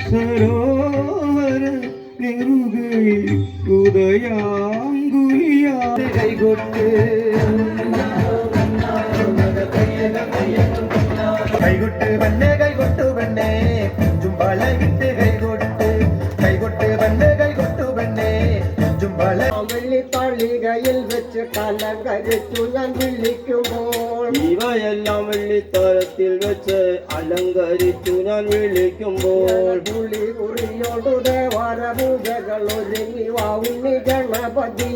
സരോവര നെറുകയിൽ ഉദയാങ്കുലിയാ കൈകൊട്ട് കൈകൊട്ട് കൈകൊട്ടു കലകരിച്ചു ഞാൻ വിളിക്കുമ്പോൾ. ഇവയെല്ലാം വെള്ളിത്തരത്തിൽ വെച്ച് അലങ്കരിച്ചു ഞാൻ വിളിക്കുമ്പോൾ. പുളി കുറിയോടു ദേവാര പൂജകൾ ഒരുങ്ങി വാവുണ്ണി ഗണപതി.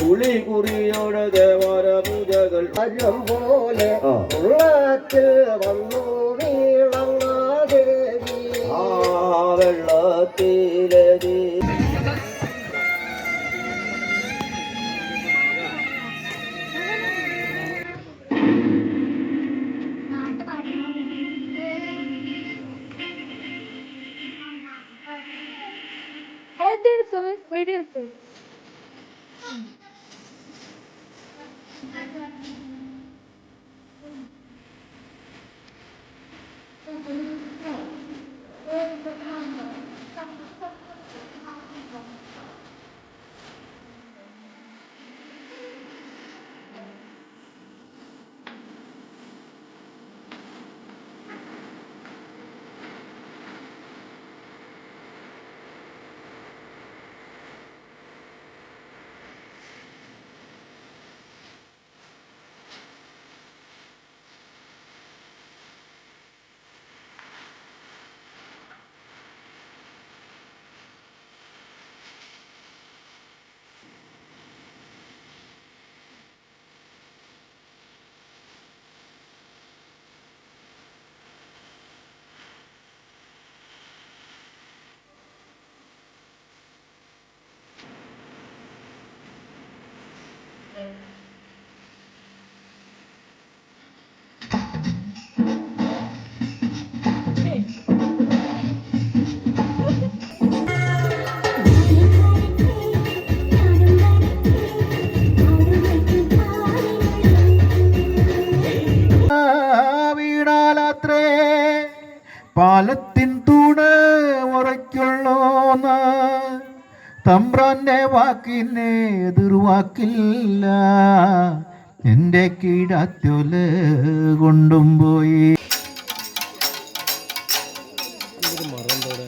പുളി കുറിയോട് ദേവാര പൂജകൾ വരും പോലെ ആ. ഉള്ളത്തിൽ വന്നു വീളങ്ങാദേവി ആ Espérate, ¿sabes? Espérate. പാലത്തിൻ തൂണ് ഉറയ്ക്കുള്ളോന്ന്. തമ്പ്രാന്റെ വാക്കിന് എതിർവാക്കില്ല. എന്റെ കീഴത്തൊല കൊണ്ടും പോയി. മറന്തോടെ